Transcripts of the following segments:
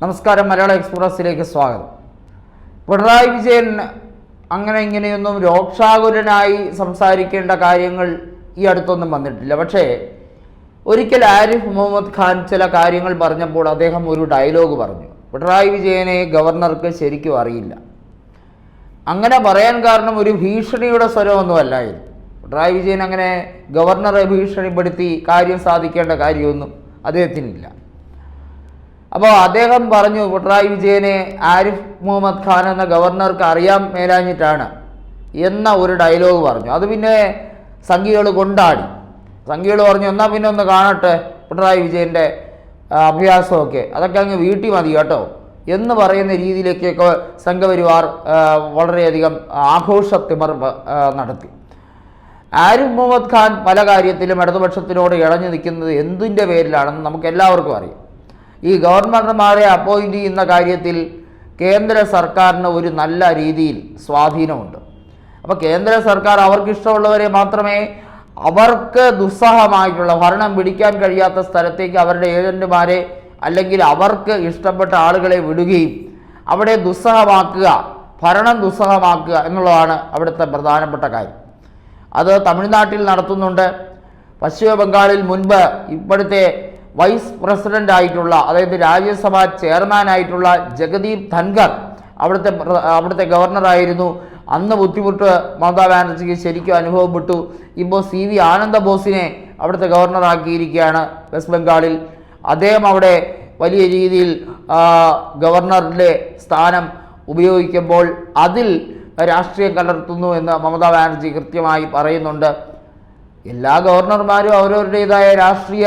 നമസ്കാരം മലയാള എക്സ്പ്രസ്സിലേക്ക് സ്വാഗതം. പിണറായി വിജയൻ അങ്ങനെ ഇങ്ങനെയൊന്നും രോക്ഷാകുലനായി സംസാരിക്കേണ്ട കാര്യങ്ങൾ ഈ അടുത്തൊന്നും വന്നിട്ടില്ല. പക്ഷേ ഒരിക്കൽ ആരിഫ് മുഹമ്മദ് ഖാൻ ചില കാര്യങ്ങൾ പറഞ്ഞപ്പോൾ അദ്ദേഹം ഒരു ഡയലോഗ് പറഞ്ഞു. പിണറായി വിജയനെ ഗവർണർക്ക് ശരിക്കും അറിയില്ല. അങ്ങനെ പറയാൻ കാരണം ഒരു ഭീഷണിയുടെ സ്വരമൊന്നും അല്ലായിരുന്നു പിണറായി വിജയൻ അങ്ങനെ ഗവർണറെ ഭീഷണിപ്പെടുത്തി കാര്യം സാധിക്കേണ്ട കാര്യമൊന്നും അദ്ദേഹത്തിനില്ല. അപ്പോൾ അദ്ദേഹം പറഞ്ഞു പിണറായി വിജയനെ ആരിഫ് മുഹമ്മദ് ഖാൻ എന്ന ഗവർണർക്ക് അറിയാൻ മേലാഞ്ഞിട്ടാണ് എന്ന ഒരു ഡയലോഗ് പറഞ്ഞു. അത് പിന്നെ സംഘികൾ കൊണ്ടാടി. സംഘികൾ പറഞ്ഞു എന്നാൽ പിന്നെ ഒന്ന് കാണട്ടെ പിണറായി വിജയന്റെ അഭ്യാസമൊക്കെ. അതൊക്കെ അങ്ങ് വീട്ടിൽ മതി കേട്ടോ. എന്ന് പറയുന്ന രീതിയിലേക്കൊക്കെ സംഘപരിവാർ വളരെയധികം ആഘോഷത്തിമർ നടത്തി. ആരിഫ് മുഹമ്മദ് ഖാൻ പല കാര്യത്തിലും ഇടതുപക്ഷത്തിനോട് ഇഴഞ്ഞു നിൽക്കുന്നത് എന്തിന്റെ പേരിലാണെന്ന് നമുക്ക് എല്ലാവർക്കും അറിയാം. ഈ ഗവർണർമാരെ അപ്പോയിന്റ് ചെയ്യുന്ന കാര്യത്തിൽ കേന്ദ്ര സർക്കാരിന് ഒരു നല്ല രീതിയിൽ സ്വാധീനമുണ്ട്. അപ്പോൾ കേന്ദ്ര സർക്കാർ അവർക്കിഷ്ടമുള്ളവരെ മാത്രമേ അവർക്ക് ദുസ്സഹമായിട്ടുള്ള ഭരണം പിടിക്കാൻ കഴിയാത്ത സ്ഥലത്തേക്ക് അവരുടെ ഏജന്റുമാരെ അല്ലെങ്കിൽ അവർക്ക് ഇഷ്ടപ്പെട്ട ആളുകളെ വിടുകയും അവിടെ ദുസ്സഹമാക്കുക ഭരണം ദുസ്സഹമാക്കുക എന്നുള്ളതാണ് അവിടുത്തെ പ്രധാനപ്പെട്ട കാര്യം. അത് തമിഴ്നാട്ടിൽ നടത്തുന്നുണ്ട്. പശ്ചിമ ബംഗാളിൽ മുൻപ് ഇപ്പോഴത്തെ വൈസ് പ്രസിഡന്റ് ആയിട്ടുള്ള അതായത് രാജ്യസഭ ചെയർമാനായിട്ടുള്ള ജഗദീപ് ധൻഖർ അവിടുത്തെ അവിടുത്തെ ഗവർണറായിരുന്നു. അന്ന് ബുദ്ധിമുട്ട് മമതാ ബാനർജിക്ക് ശരിക്കും അനുഭവപ്പെട്ടു. ഇപ്പോൾ സി വി ആനന്ദ ബോസിനെ അവിടുത്തെ ഗവർണറാക്കിയിരിക്കുകയാണ് വെസ്റ്റ് ബംഗാളിൽ. അദ്ദേഹം അവിടെ വലിയ രീതിയിൽ ഗവർണറിന്റെ സ്ഥാനം ഉപയോഗിക്കുമ്പോൾ അതിൽ രാഷ്ട്രീയം കലർത്തുന്നു എന്ന് മമതാ ബാനർജി കൃത്യമായി പറയുന്നുണ്ട്. എല്ലാ ഗവർണർമാരും അവരവരുടേതായ രാഷ്ട്രീയ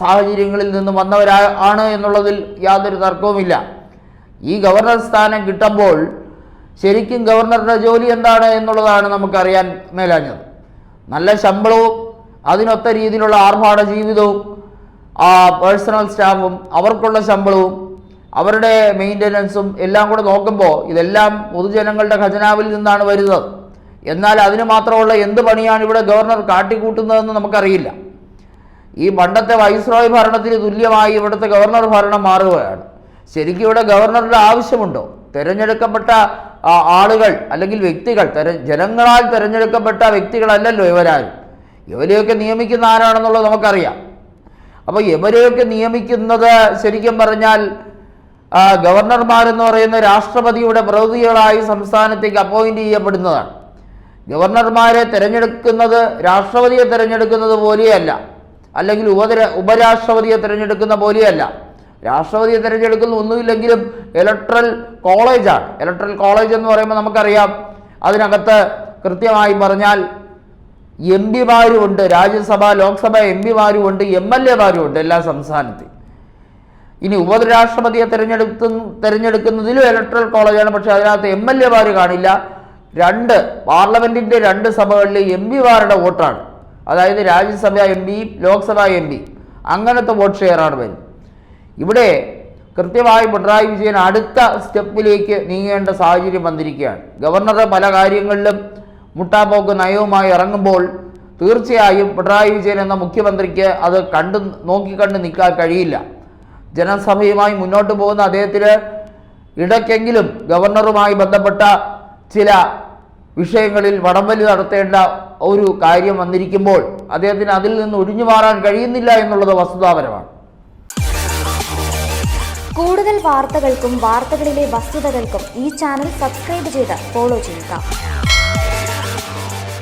സാഹചര്യങ്ങളിൽ നിന്ന് വന്നവരാ ആണ് എന്നുള്ളതിൽ യാതൊരു തർക്കവുമില്ല. ഈ ഗവർണർ സ്ഥാനം കിട്ടുമ്പോൾ ശരിക്കും ഗവർണറുടെ ജോലി എന്താണ് എന്നുള്ളതാണ് നമുക്കറിയാൻ മേലാഞ്ഞത്. നല്ല ശമ്പളവും അതിനൊത്ത രീതിയിലുള്ള ആർഭാട ജീവിതവും ആ പേഴ്സണൽ സ്റ്റാഫും അവർക്കുള്ള ശമ്പളവും അവരുടെ മെയിന്റനൻസും എല്ലാം കൂടെ നോക്കുമ്പോൾ ഇതെല്ലാം പൊതുജനങ്ങളുടെ ഖജനാവിൽ നിന്നാണ് വരുന്നത്. എന്നാൽ അതിന് മാത്രമുള്ള എന്ത് പണിയാണ് ഇവിടെ ഗവർണർ കാട്ടിക്കൂട്ടുന്നതെന്ന് നമുക്കറിയില്ല. ഈ പണ്ടത്തെ വൈസ്രോയ് ഭരണത്തിന് തുല്യമായി ഇവിടുത്തെ ഗവർണർ ഭരണം മാറുകയാണ്. ശരിക്കും ഇവിടെ ഗവർണറുടെ ആവശ്യമുണ്ടോ? തിരഞ്ഞെടുക്കപ്പെട്ട ആളുകൾ അല്ലെങ്കിൽ വ്യക്തികൾ ജനങ്ങളാൽ തിരഞ്ഞെടുക്കപ്പെട്ട വ്യക്തികളല്ലല്ലോ ഇവരാരും. ഇവരെയൊക്കെ നിയമിക്കുന്ന ആരാണെന്നുള്ളത് നമുക്കറിയാം. അപ്പോൾ ഇവരെയൊക്കെ നിയമിക്കുന്നത് ശരിക്കും പറഞ്ഞാൽ ഗവർണർമാരെന്ന് പറയുന്ന രാഷ്ട്രപതിയുടെ പ്രതിനിധികളായി സംസ്ഥാനത്തേക്ക് അപ്പോയിന്റ് ചെയ്യപ്പെടുന്നതാണ്. ഗവർണർമാരെ തിരഞ്ഞെടുക്കുന്നത് രാഷ്ട്രപതിയെ തിരഞ്ഞെടുക്കുന്നത് പോലെയല്ല. അല്ലെങ്കിൽ ഉപതിര ഉപരാഷ്ട്രപതിയെ തിരഞ്ഞെടുക്കുന്ന പോലെയല്ല. രാഷ്ട്രപതിയെ തിരഞ്ഞെടുക്കുന്ന ഒന്നുമില്ലെങ്കിലും ഇലക്ട്രൽ കോളേജാണ് ഇലക്ട്രൽ കോളേജ് എന്ന് പറയുമ്പോൾ നമുക്കറിയാം. അതിനകത്ത് കൃത്യമായി പറഞ്ഞാൽ എം പിമാരുമുണ്ട്. രാജ്യസഭ ലോക്സഭ എം പിമാരുമുണ്ട്. എം എൽ എമാരുമുണ്ട് എല്ലാ സംസ്ഥാനത്തും. ഇനി ഉപരാഷ്ട്രപതിയെ തിരഞ്ഞെടുത്തു തിരഞ്ഞെടുക്കുന്നതിലും ഇലക്ട്രൽ കോളേജാണ് പക്ഷേ അതിനകത്ത് എം എൽ എമാർ കാണില്ല. രണ്ട് പാർലമെന്റിന്റെ രണ്ട് സഭകളിലെ എം പിമാരുടെ വോട്ടാണ്. അതായത് Rajya Sabha M P Lok Sabha M P. അങ്ങനത്തെ വോട്ട് ഷെയറാണ് വരുന്നത് ഇവിടെ കൃത്യമായി പിണറായി വിജയൻ അടുത്ത സ്റ്റെപ്പിലേക്ക് നീങ്ങേണ്ട സാഹചര്യം വന്നിരിക്കുകയാണ്. ഗവർണർ പല കാര്യങ്ങളിലും മുട്ടാപ്പോക്ക് നയവുമായി ഇറങ്ങുമ്പോൾ തീർച്ചയായും പിണറായി വിജയൻ എന്ന മുഖ്യമന്ത്രിക്ക് അത് കണ്ടു നോക്കിക്കണ്ട് നിൽക്കാൻ കഴിയില്ല. ജനസഭയുമായി മുന്നോട്ട് പോകുന്ന അദ്ദേഹത്തിന് ഇടയ്ക്കെങ്കിലും ഗവർണറുമായി ബന്ധപ്പെട്ട ചില വിഷയങ്ങളിൽ വടംവലി നടത്തേണ്ട ഒരു കാര്യം വന്നിരിക്കുമ്പോൾ അദ്ദേഹത്തിന് അതിൽ നിന്ന് ഒഴിഞ്ഞു മാറാൻ കഴിയുന്നില്ല എന്നുള്ളത് വസ്തുതാപരമാണ്. കൂടുതൽ വാർത്തകൾക്കും വാർത്തകളിലെ വസ്തുതകൾക്കും ഈ ചാനൽ സബ്സ്ക്രൈബ് ചെയ്ത് ഫോളോ ചെയ്യുക.